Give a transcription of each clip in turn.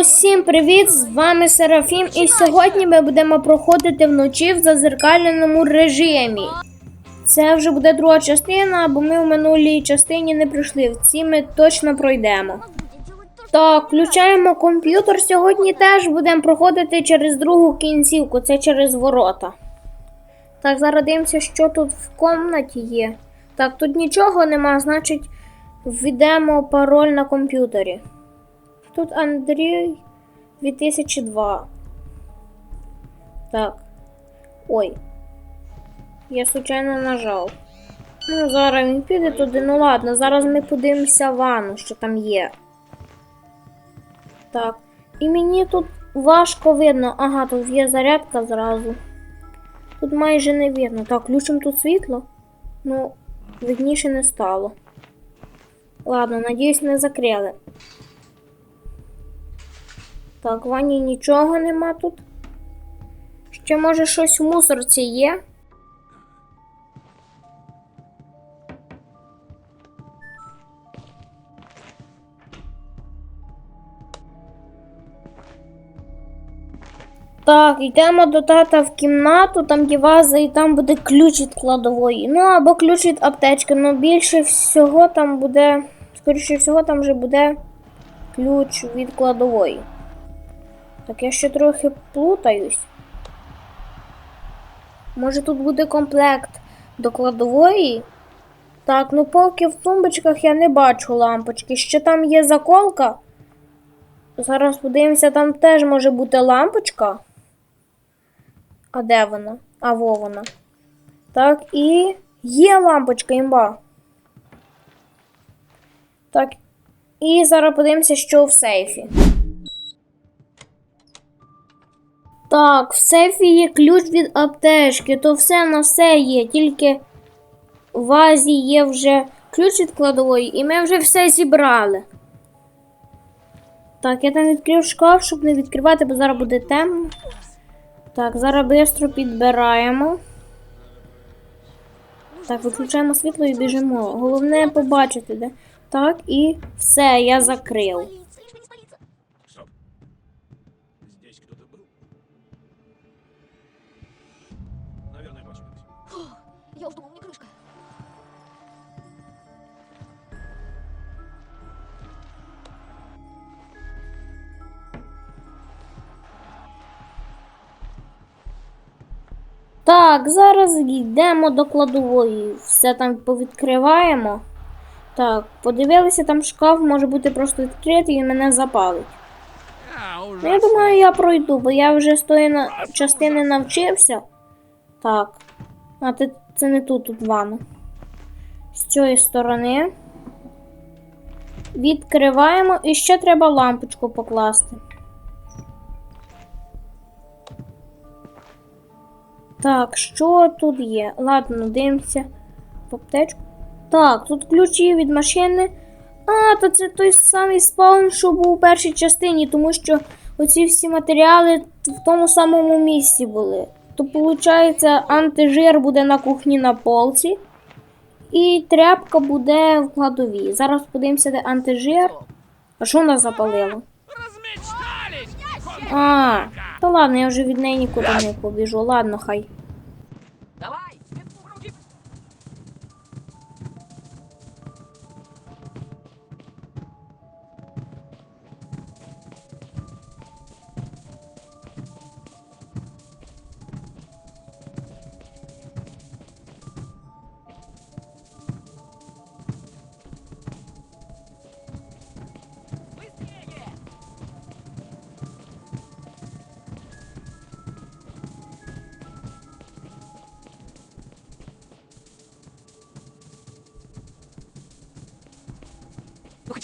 Усім привіт! З вами Серафім, і сьогодні ми будемо проходити вночі в зазеркальному режимі. Це вже буде друга частина, бо ми в минулій частині не пройшли. В цій ми точно пройдемо. Так, включаємо комп'ютер. Сьогодні теж будемо проходити через другу кінцівку, це через ворота. Так, зараз дивимося, що тут в комнаті є. Так, тут нічого нема, значить, введемо пароль на комп'ютері. Тут Андрій 2002. Так. Ой. Я случайно нажав. Ну, зараз він піде туди. Ну ладно, зараз ми подивимося ванну, що там є. Так. І мені тут важко видно. Ага, тут є зарядка зразу. Тут майже не видно. Так, включимо тут світло. Ну, видніше не стало. Ладно, надіюсь, не закрили. Так, в ванні нічого нема тут. Ще може щось в мусорці є. Так, йдемо до тата в кімнату, там є ваза, і там буде ключ від кладової. Ну або ключ від аптечки. Ну більше всього там буде, скоріше всього, там вже буде ключ від кладової. Так я ще трохи плутаюсь. Може тут буде комплект до кладової? Так, ну поки в тумбочках я не бачу лампочки. Ще там є заколка. Зараз подивимося, там теж може бути лампочка. А де вона? А во вона. Так, і є лампочка імба. Так. І зараз подивимося, що в сейфі. Так, в сейфі є ключ від аптечки, то все на все є, тільки в вазі є вже ключ від кладової, і ми вже все зібрали. Так, я там відкрив шкаф, щоб не відкривати, бо зараз буде темно. Так, зараз швидко підбираємо. Так, виключаємо світло і біжимо. Головне побачити, де. Так, і все, я закрив. Так, зараз йдемо до кладової. Все там повідкриваємо. Так, подивилися, там шкаф може бути просто відкритий і мене запалить. Ну, я думаю, я пройду, бо я вже з тої на... частини навчився. Так. А ти... це не тут, тут ванна. З цієї сторони. Відкриваємо і ще треба лампочку покласти. Так, що тут є? Ладно, дивимося в аптечку. Так, тут ключі від машини. А, то це той самий спаун, що був у першій частині, тому що оці всі матеріали в тому самому місці були. То, виходить, антижир буде на кухні на полці, і тряпка буде в кладовій. Зараз подивимося, де антижир. А що нас запалило? А, та ладно, я вже від неї нікуди не побіжу. Ладно, хай.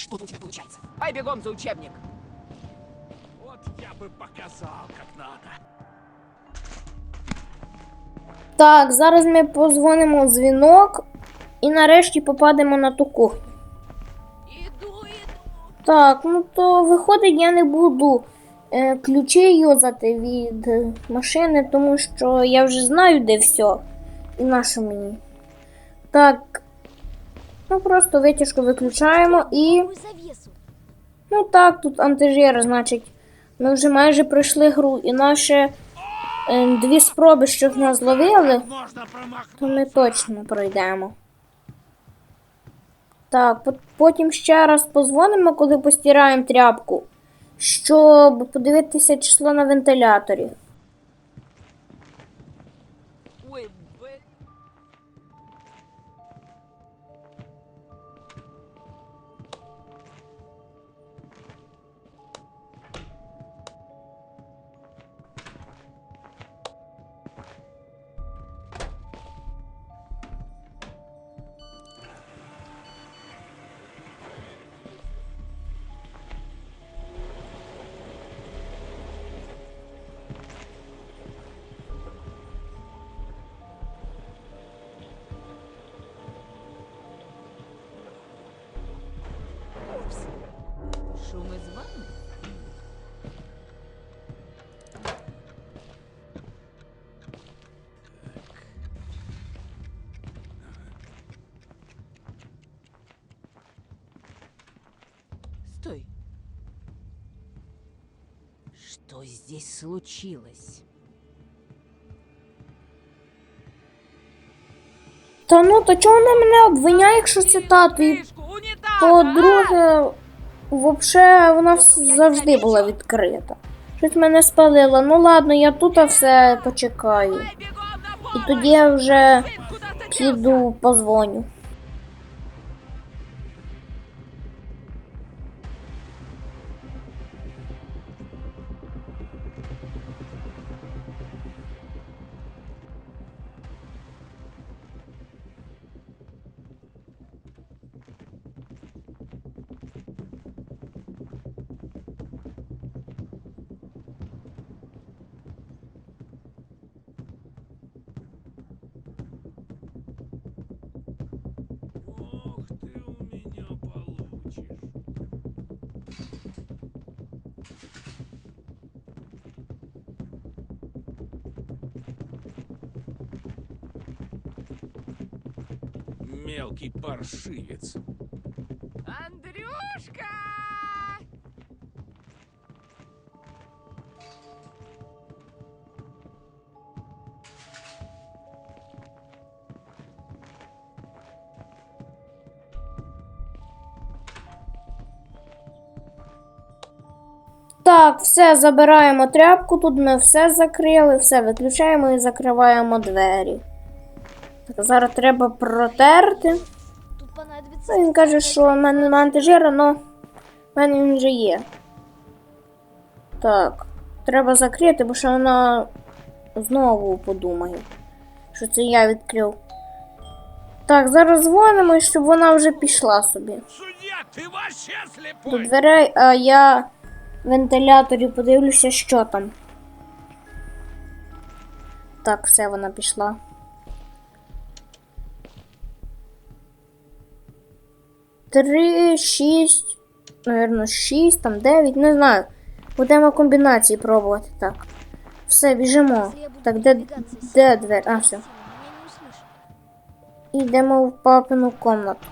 Что-то у тебя получается. Ай, бегом за учебник. Вот я бы показал, как надо. Так, зараз ми позвонимо в дзвінок і нарешті попадемо на ту кухню. Так, ну то виходить, я не буду е, ключі юзати від машини, тому що я вже знаю, де все. І на що мені. Так. Ну просто витяжку виключаємо і. Ну так, тут антижир, значить, Ми вже майже пройшли гру, і наші е, дві спроби, щоб нас зловили, то ми точно пройдемо. Так, потім ще раз позвонимо, коли постираємо тряпку, щоб подивитися число на вентиляторі. Стой. Что здесь случилось? Та ну, то чого вона мене обвиняє, якщо це тато? І Крышку взагалі вона завжди була відкрита. Щось мене спалило. Ну ладно, я тут все почекаю. І тоді я вже піду позвоню. Мелкий паршивец. Андрюшка! Так, все, забираємо тряпку, тут ми все закрили, все виключаємо і закриваємо двері. Зараз треба протерти. Ну, він каже, що в мене немає антижира, але в мене він вже є. Так, треба закрити, бо що вона знову подумає, що це я відкрив. Так, зараз дзвонимо, щоб вона вже пішла собі до дверей, а я в вентиляторі подивлюся, що там. Так, все, вона пішла. Три, шість, наверно, шість, там дев'ять, не знаю. Будемо комбінації пробувати. Так. Все, біжимо. Так, де, де двері? А, все. Йдемо в папину комнату.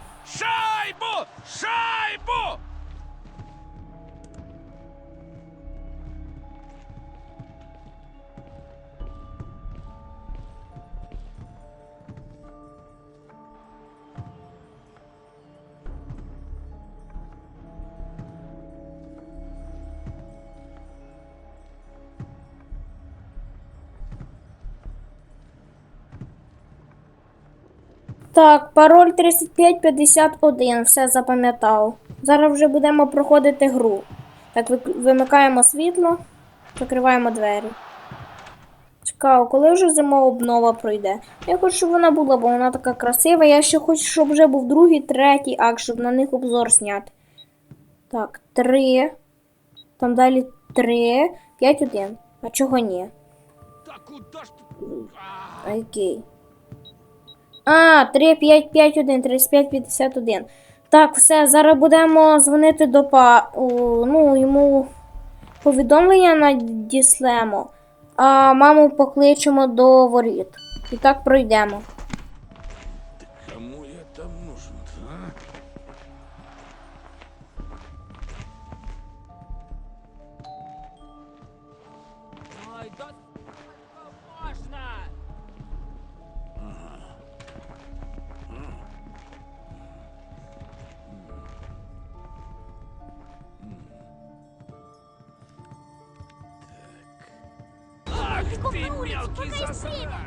Так, пароль 3551, все запам'ятав. Зараз вже будемо проходити гру. Так, вимикаємо світло, закриваємо двері. Цікаво, коли вже зимова обнова пройде. Я хочу, щоб вона була, бо вона така красива. Я ще хочу, щоб вже був другий, третій акт, щоб на них обзор зняти. Так, три. Там далі три, п'ять, один. А чого ні? Ты? А, А який? А, 3, 5, 5, 1, 35, 51. Так, все, зараз будемо дзвонити до па. Ну, йому повідомлення надіслемо, а маму покличемо до воріт. І так пройдемо. Ты мелкий засранец!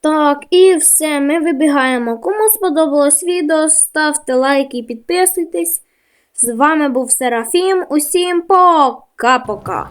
Так, і все, ми вибігаємо. Кому сподобалось відео, ставте лайки і підписуйтесь. З вами був Серафім. Усім пока-пока.